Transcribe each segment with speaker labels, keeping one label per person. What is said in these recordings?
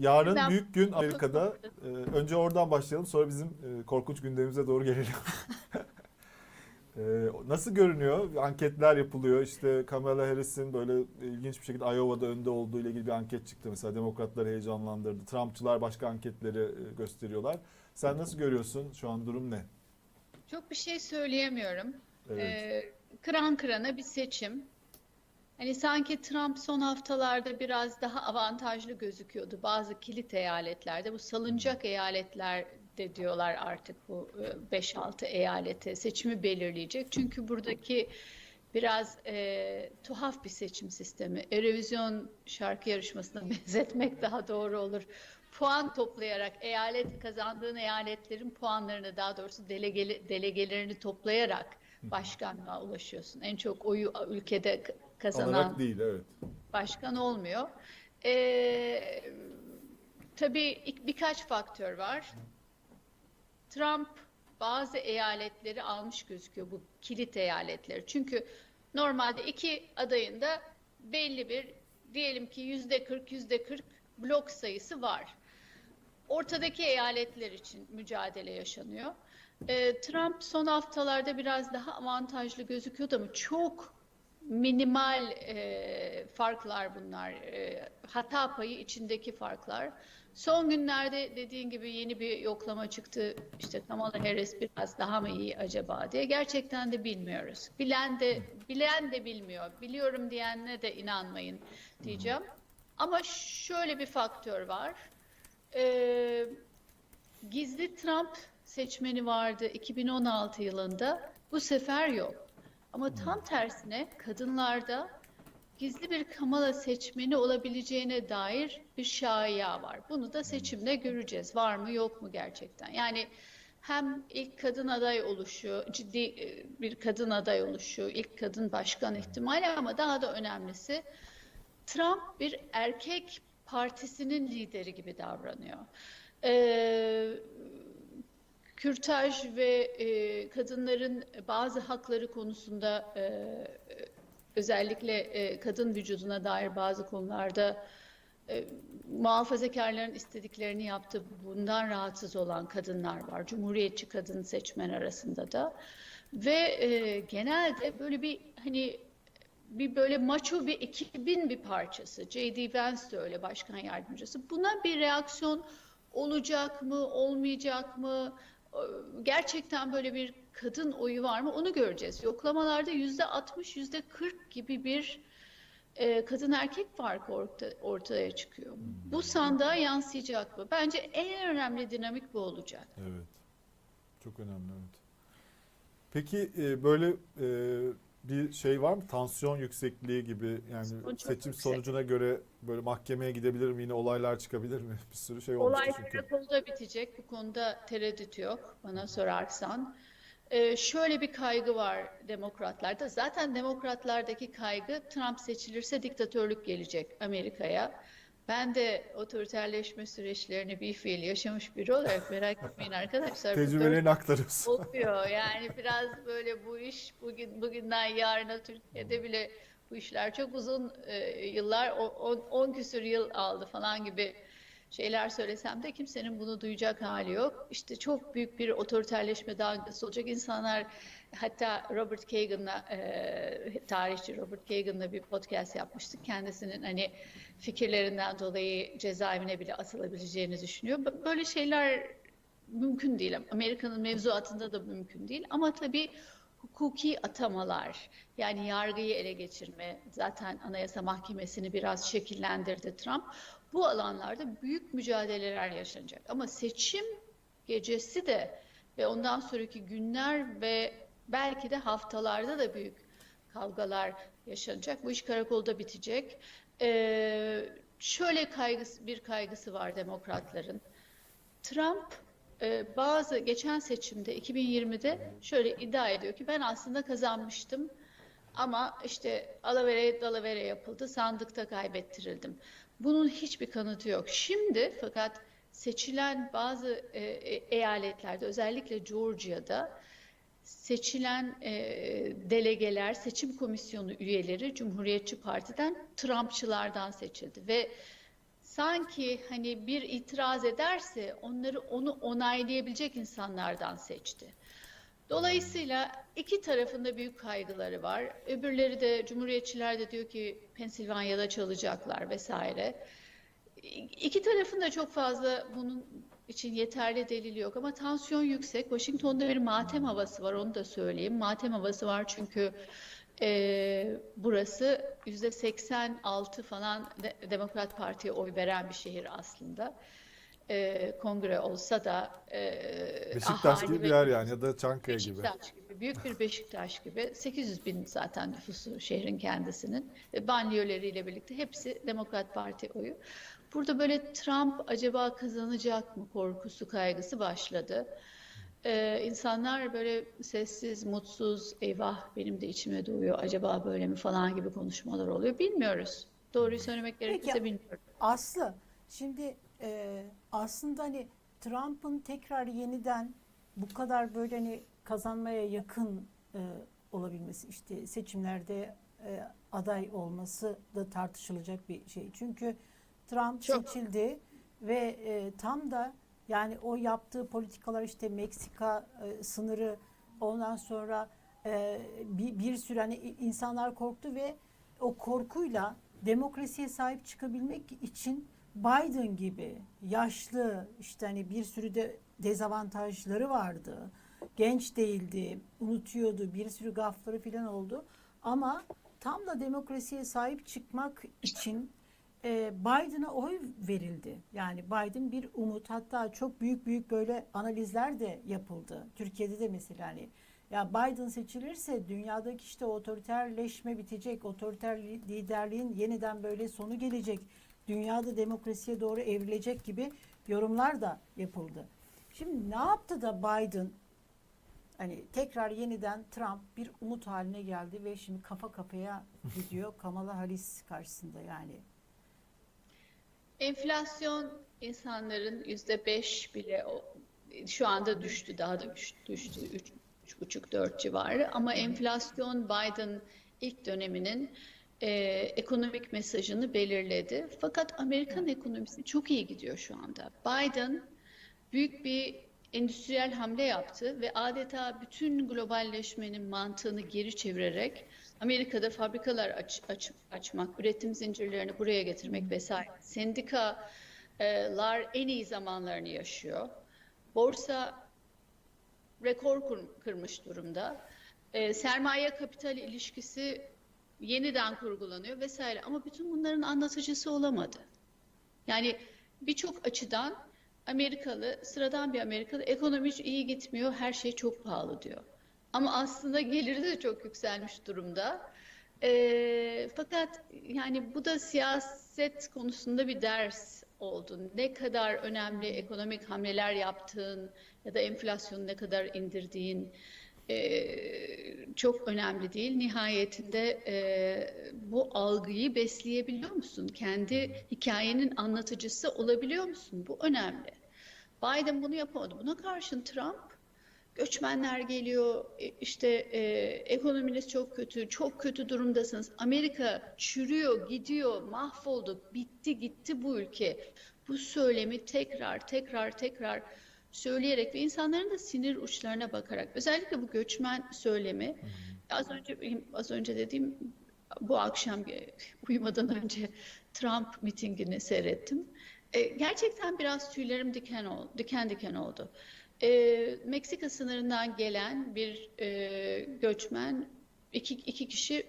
Speaker 1: yarın
Speaker 2: Ben-
Speaker 1: büyük gün Amerika'da. Ee, önce oradan başlayalım sonra bizim e, korkunç gündemimize doğru gelelim. Ee, nasıl görünüyor? Anketler yapılıyor. İşte Kamala Harris'in böyle ilginç bir şekilde Iowa'da önde olduğu ile ilgili bir anket çıktı. Mesela demokratları heyecanlandırdı. Trumpçılar başka anketleri e, gösteriyorlar. Sen nasıl görüyorsun? Şu an durum ne?
Speaker 2: Çok bir şey söyleyemiyorum.
Speaker 1: Evet.
Speaker 2: Ee, kıran kırana bir seçim. Hani sanki Trump son haftalarda biraz daha avantajlı gözüküyordu bazı kilit eyaletlerde. Bu salıncak eyaletler de diyorlar artık bu e, 5-6 eyalete seçimi belirleyecek. Çünkü buradaki biraz e, tuhaf bir seçim sistemi. Erevizyon şarkı yarışmasına benzetmek daha doğru olur. Puan toplayarak eyalet kazandığın eyaletlerin puanlarını daha doğrusu delegeli, delegelerini toplayarak başkanlığa ulaşıyorsun. En çok oyu ülkede kazanan
Speaker 1: Alarak değil evet.
Speaker 2: başkan olmuyor. Ee, tabii birkaç faktör var. Trump bazı eyaletleri almış gözüküyor bu kilit eyaletleri. Çünkü normalde iki adayın da belli bir diyelim ki yüzde 40 yüzde 40 blok sayısı var. Ortadaki eyaletler için mücadele yaşanıyor. Ee, Trump son haftalarda biraz daha avantajlı gözüküyordu ama çok minimal e, farklar bunlar. E, hata payı içindeki farklar. Son günlerde dediğin gibi yeni bir yoklama çıktı. İşte Kamala Harris biraz daha mı iyi acaba diye. Gerçekten de bilmiyoruz. Bilen de bilen de bilmiyor. Biliyorum diyenle de inanmayın diyeceğim. Ama şöyle bir faktör var. Ee, gizli Trump seçmeni vardı 2016 yılında. Bu sefer yok. Ama tam tersine kadınlarda gizli bir Kamala seçmeni olabileceğine dair bir şaiya var. Bunu da seçimde göreceğiz. Var mı yok mu gerçekten? Yani hem ilk kadın aday oluşu, ciddi e, bir kadın aday oluşu, ilk kadın başkan ihtimali ama daha da önemlisi Trump bir erkek partisinin lideri gibi davranıyor. Ee, kürtaj ve e, kadınların bazı hakları konusunda e, özellikle e, kadın vücuduna dair bazı konularda e, muhafazakarların istediklerini yaptı. Bundan rahatsız olan kadınlar var. Cumhuriyetçi kadın seçmen arasında da. Ve e, genelde böyle bir hani bir böyle maço bir ekibin bir parçası. J.D. Vance de öyle başkan yardımcısı. Buna bir reaksiyon olacak mı, olmayacak mı? Ee, Gerçekten böyle bir kadın oyu var mı? Onu göreceğiz. Yoklamalarda yüzde 60, yüzde 40 gibi bir e, kadın erkek farkı orta, ortaya çıkıyor. Bu sandığa yansıyacak mı? Bence en önemli dinamik bu olacak.
Speaker 1: Evet. Çok önemli evet. Peki e, böyle e, bir şey var mı? Tansiyon yüksekliği gibi yani
Speaker 2: çok
Speaker 1: seçim
Speaker 2: yüksek.
Speaker 1: sonucuna göre böyle mahkemeye gidebilir mi? Yine olaylar çıkabilir mi? Bir sürü şey olmuş
Speaker 2: Olay
Speaker 1: çünkü.
Speaker 2: karakolda bitecek. Bu konuda tereddüt yok bana sorarsan. Ee, şöyle bir kaygı var demokratlarda. Zaten demokratlardaki kaygı Trump seçilirse diktatörlük gelecek Amerika'ya. Ben de otoriterleşme süreçlerini bir fiil yaşamış biri olarak merak etmeyin arkadaşlar.
Speaker 1: Tecrübelerini aktarıyorsun.
Speaker 2: oluyor. Yani biraz böyle bu iş bugün bugünden yarına Türkiye'de bile bu işler çok uzun e, yıllar 10 küsür yıl aldı falan gibi şeyler söylesem de kimsenin bunu duyacak hali yok. İşte çok büyük bir otoriterleşme dalgası olacak. İnsanlar hatta Robert Kagan'la e, tarihçi Robert Kagan'la bir podcast yapmıştık. Kendisinin hani fikirlerinden dolayı cezaevine bile atılabileceğini düşünüyor. Böyle şeyler mümkün değil. Amerika'nın mevzuatında da mümkün değil. Ama tabii hukuki atamalar, yani yargıyı ele geçirme, zaten Anayasa Mahkemesi'ni biraz şekillendirdi Trump. Bu alanlarda büyük mücadeleler yaşanacak. Ama seçim gecesi de ve ondan sonraki günler ve belki de haftalarda da büyük kavgalar yaşanacak. Bu iş karakolda bitecek. Ee, şöyle kaygısı, bir kaygısı var demokratların. Trump e, bazı geçen seçimde 2020'de şöyle iddia ediyor ki ben aslında kazanmıştım ama işte alavere dalavere yapıldı sandıkta kaybettirildim. Bunun hiçbir kanıtı yok. Şimdi fakat seçilen bazı e, e, eyaletlerde özellikle Georgia'da seçilen e, delegeler, seçim komisyonu üyeleri Cumhuriyetçi Parti'den Trumpçılardan seçildi ve sanki hani bir itiraz ederse onları onu onaylayabilecek insanlardan seçti. Dolayısıyla iki tarafında büyük kaygıları var. Öbürleri de Cumhuriyetçiler de diyor ki Pensilvanya'da çalacaklar vesaire. İki tarafın da çok fazla bunun için yeterli delil yok ama tansiyon yüksek. Washington'da bir matem havası var onu da söyleyeyim. Matem havası var çünkü e, burası yüzde 86 falan de, Demokrat Parti'ye oy veren bir şehir aslında. E, kongre olsa da e,
Speaker 1: Beşiktaş gibi bir yer yani ya da Çankaya gibi.
Speaker 2: Beşiktaş gibi. Büyük bir Beşiktaş gibi. 800 bin zaten nüfusu şehrin kendisinin. E, Banliyöleriyle birlikte hepsi Demokrat Parti oyu. Burada böyle Trump acaba kazanacak mı korkusu, kaygısı başladı. Ee, insanlar böyle sessiz, mutsuz, eyvah benim de içime doğuyor, acaba böyle mi falan gibi konuşmalar oluyor. Bilmiyoruz. Doğruyu söylemek gerekirse
Speaker 3: Peki.
Speaker 2: bilmiyorum.
Speaker 3: Aslı, şimdi e, aslında hani Trump'ın tekrar yeniden bu kadar böyle hani kazanmaya yakın e, olabilmesi, işte seçimlerde e, aday olması da tartışılacak bir şey. Çünkü Trump
Speaker 2: Çok.
Speaker 3: seçildi ve e, tam da yani o yaptığı politikalar işte Meksika e, sınırı ondan sonra e, bir, bir sürü hani insanlar korktu ve o korkuyla demokrasiye sahip çıkabilmek için Biden gibi yaşlı işte hani bir sürü de dezavantajları vardı. Genç değildi, unutuyordu, bir sürü gafları falan oldu. Ama tam da demokrasiye sahip çıkmak için e, Biden'a oy verildi. Yani Biden bir umut hatta çok büyük büyük böyle analizler de yapıldı. Türkiye'de de mesela hani ya Biden seçilirse dünyadaki işte otoriterleşme bitecek, otoriter liderliğin yeniden böyle sonu gelecek, dünyada demokrasiye doğru evrilecek gibi yorumlar da yapıldı. Şimdi ne yaptı da Biden hani tekrar yeniden Trump bir umut haline geldi ve şimdi kafa kafaya gidiyor Kamala Harris karşısında yani.
Speaker 2: Enflasyon insanların yüzde beş bile o- şu anda düştü, daha da düştü, düştü üç, üç buçuk dört civarı. Ama enflasyon Biden ilk döneminin e, ekonomik mesajını belirledi. Fakat Amerikan ekonomisi çok iyi gidiyor şu anda. Biden büyük bir endüstriyel hamle yaptı ve adeta bütün globalleşmenin mantığını geri çevirerek Amerika'da fabrikalar aç, aç- açmak, üretim zincirlerini buraya getirmek vesaire. Sendikalar en iyi zamanlarını yaşıyor. Borsa rekor kırmış durumda. Ee, sermaye kapital ilişkisi yeniden kurgulanıyor vesaire. Ama bütün bunların anlatıcısı olamadı. Yani birçok açıdan Amerikalı, sıradan bir Amerikalı ekonomi hiç iyi gitmiyor, her şey çok pahalı diyor. Ama aslında geliri de çok yükselmiş durumda. Ee, fakat yani bu da siyaset konusunda bir ders oldu. Ne kadar önemli ekonomik hamleler yaptığın ya da enflasyonu ne kadar indirdiğin e, çok önemli değil. Nihayetinde e, bu algıyı besleyebiliyor musun? Kendi hikayenin anlatıcısı olabiliyor musun? Bu önemli. Biden bunu yapamadı. Buna karşın Trump göçmenler geliyor, e, işte e, ekonominiz çok kötü, çok kötü durumdasınız. Amerika çürüyor, gidiyor, mahvoldu, bitti gitti bu ülke. Bu söylemi tekrar tekrar tekrar söyleyerek ve insanların da sinir uçlarına bakarak özellikle bu göçmen söylemi az önce az önce dediğim bu akşam uyumadan önce Trump mitingini seyrettim. E, gerçekten biraz tüylerim diken oldu, diken diken oldu. E, Meksika sınırından gelen bir e, göçmen iki, iki kişi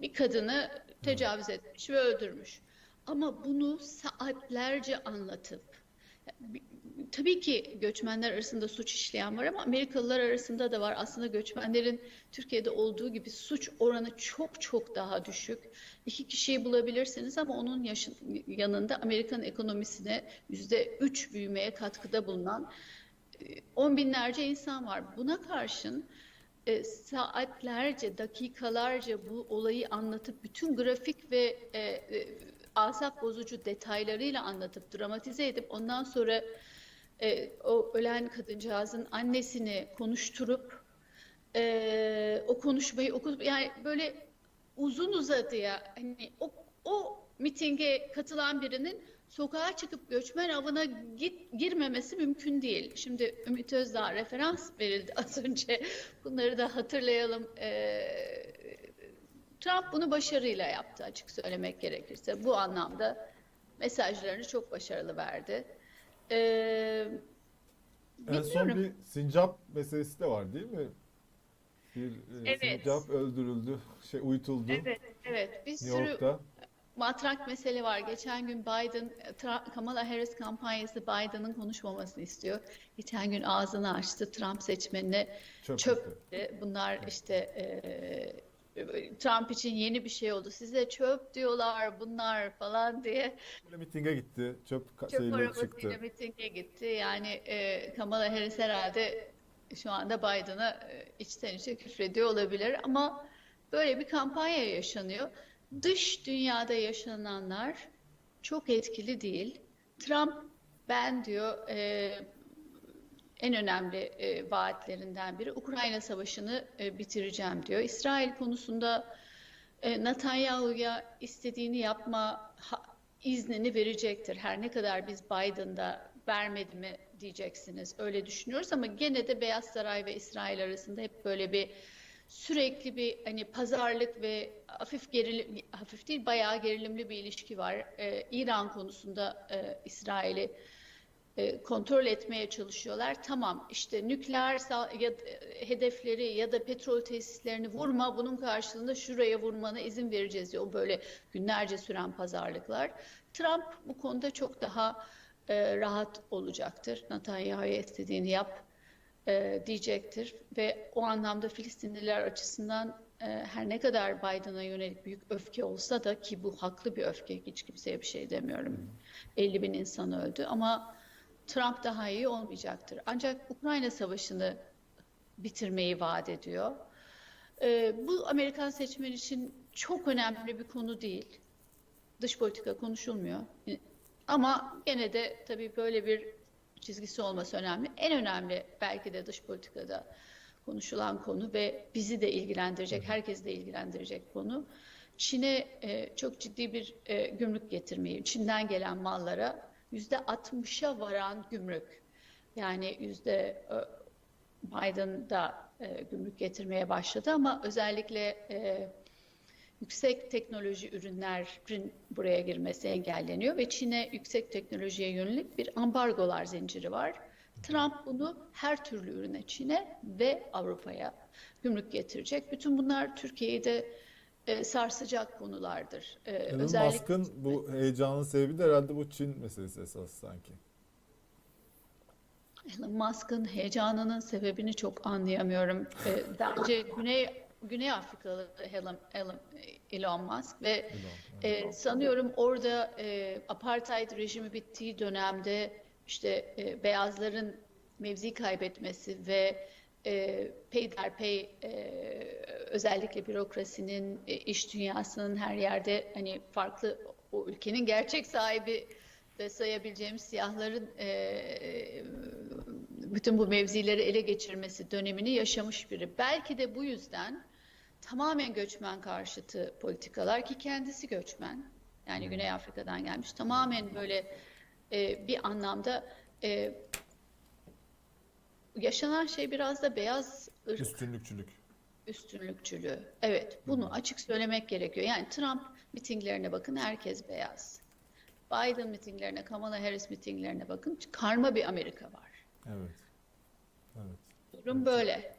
Speaker 2: bir kadını tecavüz etmiş ve öldürmüş. Ama bunu saatlerce anlatıp tabii ki göçmenler arasında suç işleyen var ama Amerikalılar arasında da var. Aslında göçmenlerin Türkiye'de olduğu gibi suç oranı çok çok daha düşük. İki kişiyi bulabilirsiniz ama onun yaşın, yanında Amerikan ekonomisine yüzde üç büyümeye katkıda bulunan e, on binlerce insan var. Buna karşın e, saatlerce, dakikalarca bu olayı anlatıp bütün grafik ve e, e, asap bozucu detaylarıyla anlatıp dramatize edip ondan sonra e, o ölen kadıncağızın annesini konuşturup e, o konuşmayı okutup yani böyle uzun uzadıya hani o, o mitinge katılan birinin sokağa çıkıp göçmen avına git, girmemesi mümkün değil. Şimdi Ümit Özdağ referans verildi az önce. Bunları da hatırlayalım. Ee, Trump bunu başarıyla yaptı açık söylemek gerekirse. Bu anlamda mesajlarını çok başarılı verdi. Ee,
Speaker 1: En son bir sincap meselesi de var değil mi? Bir e,
Speaker 2: Evet.
Speaker 1: sincap öldürüldü, şey uyutuldu
Speaker 2: Evet, evet. Bir
Speaker 1: New
Speaker 2: sürü
Speaker 1: York'ta.
Speaker 2: matrak mesele var. Geçen gün Biden, Kamala Harris kampanyası Biden'ın konuşmamasını istiyor. Geçen gün ağzını açtı Trump seçmenine
Speaker 1: Çöp.
Speaker 2: çöp. Bunlar işte e, Trump için yeni bir şey oldu. Size çöp diyorlar bunlar falan diye.
Speaker 1: Böyle mitinge gitti, çöp
Speaker 2: Çöp arabasıyla
Speaker 1: çıktı.
Speaker 2: mitinge gitti. Yani e, Kamala Harris herhalde şu anda Biden'a e, içten içe küfrediyor olabilir ama böyle bir kampanya yaşanıyor. Dış dünyada yaşananlar çok etkili değil. Trump ben diyor e, en önemli e, vaatlerinden biri Ukrayna Savaşı'nı e, bitireceğim diyor. İsrail konusunda e, Netanyahu'ya istediğini yapma ha- iznini verecektir. Her ne kadar biz Biden'da vermedi mi diyeceksiniz. Öyle düşünüyoruz ama gene de Beyaz Saray ve İsrail arasında hep böyle bir sürekli bir hani pazarlık ve hafif gerilim hafif değil bayağı gerilimli bir ilişki var. E, İran konusunda e, İsrail'i kontrol etmeye çalışıyorlar. Tamam işte nükleer ya, e, hedefleri ya da petrol tesislerini vurma bunun karşılığında şuraya vurmana izin vereceğiz diyor. O böyle günlerce süren pazarlıklar. Trump bu konuda çok daha e, rahat olacaktır. Netanyahu'ya istediğini yap e, diyecektir ve o anlamda Filistinliler açısından e, her ne kadar Biden'a yönelik büyük öfke olsa da ki bu haklı bir öfke hiç kimseye bir şey demiyorum. 50 bin insan öldü ama Trump daha iyi olmayacaktır. Ancak Ukrayna Savaşı'nı bitirmeyi vaat ediyor. Ee, bu Amerikan seçmen için çok önemli bir konu değil. Dış politika konuşulmuyor. Ama gene de tabii böyle bir çizgisi olması önemli. En önemli belki de dış politikada konuşulan konu ve bizi de ilgilendirecek, herkesi de ilgilendirecek konu. Çin'e e, çok ciddi bir e, gümrük getirmeyi, Çin'den gelen mallara yüzde 60'a varan gümrük. Yani yüzde e, Biden da e, gümrük getirmeye başladı ama özellikle e, yüksek teknoloji ürünlerin buraya girmesi engelleniyor ve Çin'e yüksek teknolojiye yönelik bir ambargolar zinciri var. Trump bunu her türlü ürüne Çin'e ve Avrupa'ya gümrük getirecek. Bütün bunlar Türkiye'yi de e, sarsacak konulardır. E,
Speaker 1: Elon
Speaker 2: özellikle
Speaker 1: Musk'ın bu heyecanın sebebi de herhalde bu Çin meselesi esas sanki.
Speaker 2: Elon Musk'ın heyecanının sebebini çok anlayamıyorum. E, bence Güney Güney Afrikalı Elon, Elon, Elon Musk ve
Speaker 1: Elon, evet.
Speaker 2: e, sanıyorum orada e, apartheid rejimi bittiği dönemde işte e, beyazların mevzi kaybetmesi ve e, peyderpey e, özellikle bürokrasinin, e, iş dünyasının her yerde hani farklı o ülkenin gerçek sahibi de sayabileceğimiz siyahların e, bütün bu mevzileri ele geçirmesi dönemini yaşamış biri. Belki de bu yüzden tamamen göçmen karşıtı politikalar ki kendisi göçmen. Yani Güney Afrika'dan gelmiş. Tamamen böyle e, bir anlamda e, yaşanan şey biraz da beyaz ırk
Speaker 1: Üstünlükçülük.
Speaker 2: üstünlükçülüğü. Evet, bunu açık söylemek gerekiyor. Yani Trump mitinglerine bakın, herkes beyaz. Biden mitinglerine, Kamala Harris mitinglerine bakın, karma bir Amerika var.
Speaker 1: Evet. Evet.
Speaker 2: Durum böyle.